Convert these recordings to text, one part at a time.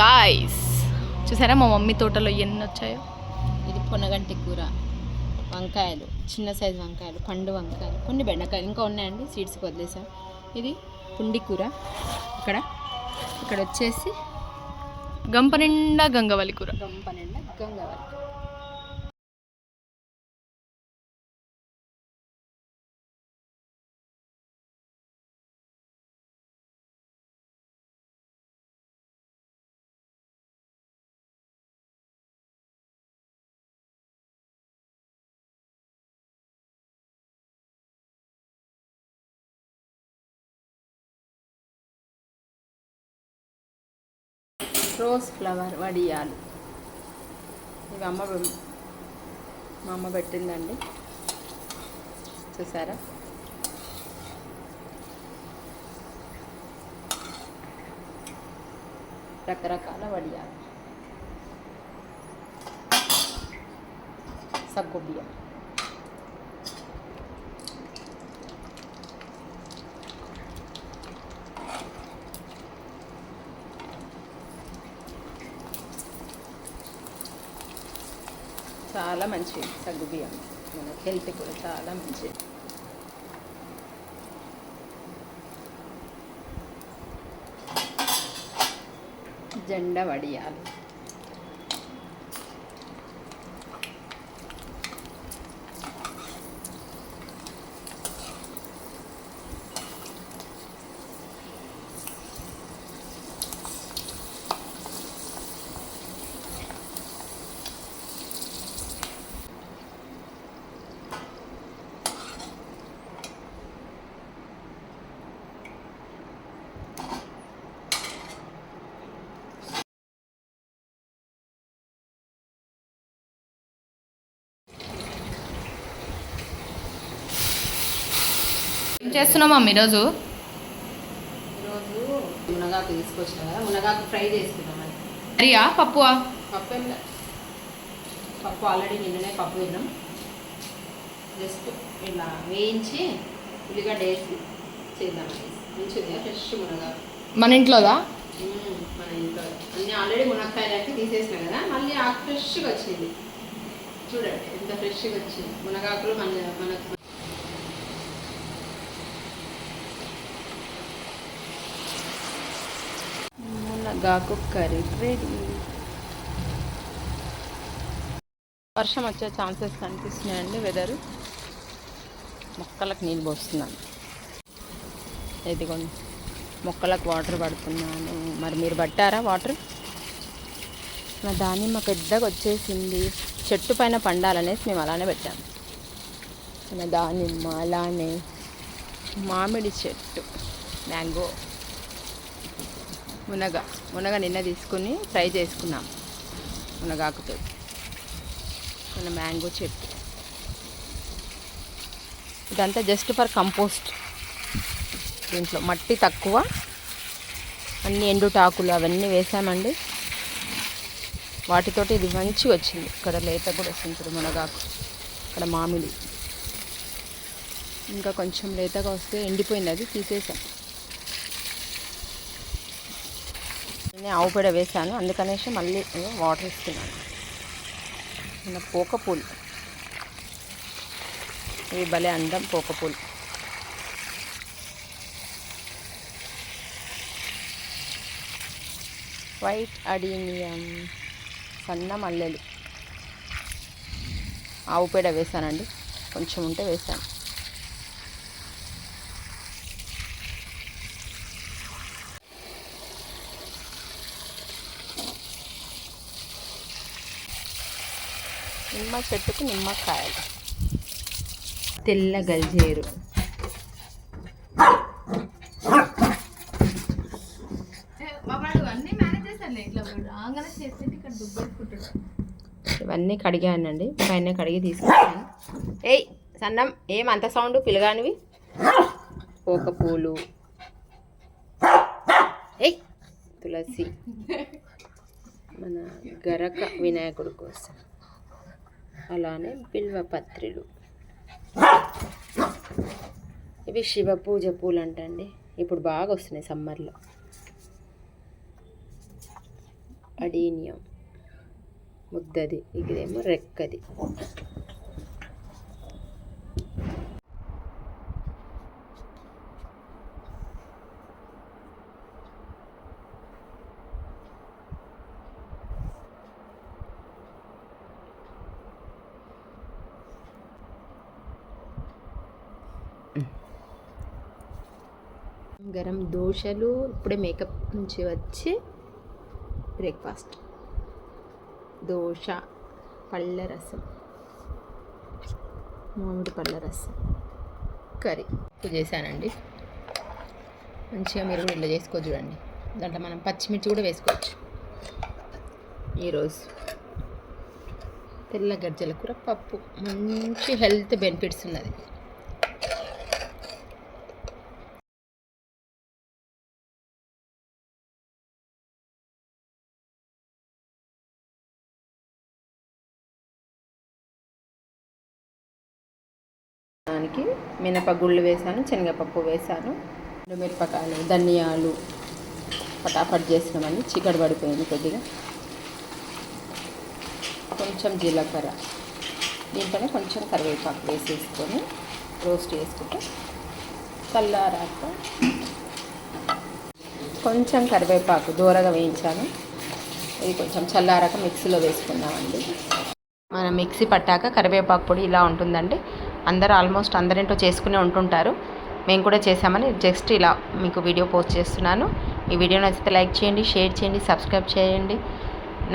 Guys చూసారా మా mummy తోటలో ఎన్ని వచ్చాయో? ఇది పొనగంటి కూర. వంకాయలు. చిన్న సైజు వంకాయలు. పండు వంకాయలు. కొన్ని బెండకాయలు. ఇంకా ఉన్నాయండి. సీడ్స్కి వదిలేసాం. ఇది పుండి కూర. ఇక్కడ. ఇక్కడ వచ్చేసి గంప నిండా గంగవల్లి కూర. గంప నిండా గంగవారి రోజ్ ఫ్లవర్ వడియాలు. ఇవి అమ్మ పె- మా అమ్మ పెట్టిందండి. చూసారా? రకరకాల వడియాలు. సగ్గు చాలా మంచిది సగ్గు బియ్యం. మన హెల్త్ కూడా చాలా మంచిది జెండా వడియాలు. ఏం చేస్తున్నాం మమ్మీ ఈరోజు? ఈరోజు మునగాకు తీసుకొచ్చిన కదా మునగాకు ఫ్రై చేసుకుందామని కర్రీయా పప్పువా? పప్పు ఏం పప్పు ఆల్రెడీ నిన్ననే పప్పు తిన్నాం. జస్ట్ ఇలా వేయించి ఉల్లిగడ్డ వేసి చేద్దామని మంచిది ఫ్రెష్ మునగాకు. మన ఇంట్లోదా. మన ఇంట్లో. అన్ని ఆల్రెడీ మునక్కాయలు అయితే తీసేసిన కదా మళ్ళీ ఆకు ఫ్రెష్గా వచ్చింది. చూడండి ఎంత ఫ్రెష్గా వచ్చింది. మునగాకులు మన మనకు గాకు కర్రీ రెడీ వర్షం వచ్చే ఛాన్సెస్ కనిపిస్తున్నాయండి వెదరు. మొక్కలకు నీళ్ళు పోస్తున్నాను. ఇదిగోండి. మొక్కలకు వాటర్ పడుతున్నాను. మరి మీరు పట్టారా వాటర్? నా దానిమ్మ పెద్దగా వచ్చేసింది. చెట్టు పైన పండాలనేసి మేము అలానే పెట్టాము నా దానిమ్మ అలానే మామిడి చెట్టు మ్యాంగో. మునగ. మునగ నిన్న తీసుకుని ఫ్రై చేసుకున్నాం. మునగాకుతో మన మ్యాంగో చెట్టు. ఇదంతా జస్ట్ ఫర్ కంపోస్ట్. దీంట్లో మట్టి తక్కువ. అన్ని ఎండుటాకులు అవన్నీ వేసామండి. వాటితోటి ఇది మంచిగా వచ్చింది. ఇక్కడ లేత కూడా వస్తుంది మునగాకు ఇక్కడ మామిడి. ఇంకా కొంచెం లేతగా వస్తే ఎండిపోయింది. అది తీసేసాం. నేను ఆవు పేడ వేసాను అందుకనేసి మళ్ళీ వాటర్ ఇస్తున్నాను. మన పోక పూలు. ఇవి భలే అందం పోక పూలు. వైట్ అడీనియం సన్న మల్లెలు. ఆవు పేడ వేసానండి కొంచెం ఉంటే వేసాను నిమ్మ చెట్టుకు నిమ్మకాయలు. తెల్ల గల్జేరు. ఇవన్నీ కడిగానండి పైన కడిగి తీసుకొచ్చాను ఏయ్ సన్నం ఏం అంత సౌండ్? పిలగానివి? పోక పూలు. ఏయ్ తులసి. మన గరక వినాయకుడి కోసం. అలానే బిల్వపత్రిలు. ఇవి శివ పూజ పూలు అంటండి ఇప్పుడు బాగా వస్తున్నాయి సమ్మర్లో. అడీనియం. ముద్దది. ఇదేమో రెక్కది. గరం దోశలు ఇప్పుడే మేకప్ నుంచి వచ్చి బ్రేక్ఫాస్ట్. దోశ పళ్ళ రసం మామిడి పళ్ళ రసం కర్రీ చేశానండి. మంచిగా మీరు కూడా ఇట్లా చేసుకోవచ్చు చూడండి. దాంట్లో మనం పచ్చిమిర్చి కూడా వేసుకోవచ్చు. ఈరోజు తెల్ల గజ్జల కూర పప్పు. మంచి హెల్త్ బెనిఫిట్స్ ఉన్నది. దానికి మినపగుళ్ళు వేసాను శనగపప్పు వేసాను. మిరపకాయలు ధనియాలు పటాపట్ చేసినవన్నీ చిక్కడి పడిపోయింది కొద్దిగా. కొంచెం జీలకర్ర. దీంట్లోనే కొంచెం కరివేపాకు వేసేసుకొని రోస్ట్ చేసుకుంటే చల్లారాక కొంచెం కరివేపాకు దూరగా వేయించాను. ఇది కొంచెం చల్లారాక మిక్సీలో వేసుకున్నామండి మనం మిక్సీ పట్టాక కరివేపాకు పొడి ఇలా ఉంటుందండి. అందరూ ఆల్మోస్ట్ అందరింటో చేసుకునే ఉంటుంటారు. మేము కూడా చేసామని జస్ట్ ఇలా మీకు వీడియో పోస్ట్ చేస్తున్నాను. ఈ వీడియో నచ్చితే లైక్ చేయండి షేర్ చేయండి సబ్స్క్రైబ్ చేయండి.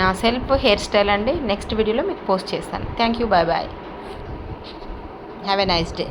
నా సెల్ఫ్ హెయిర్ స్టైల్ అండి. నెక్స్ట్ వీడియోలో మీకు పోస్ట్ చేస్తాను. Thank you. Bye bye. Have a nice day.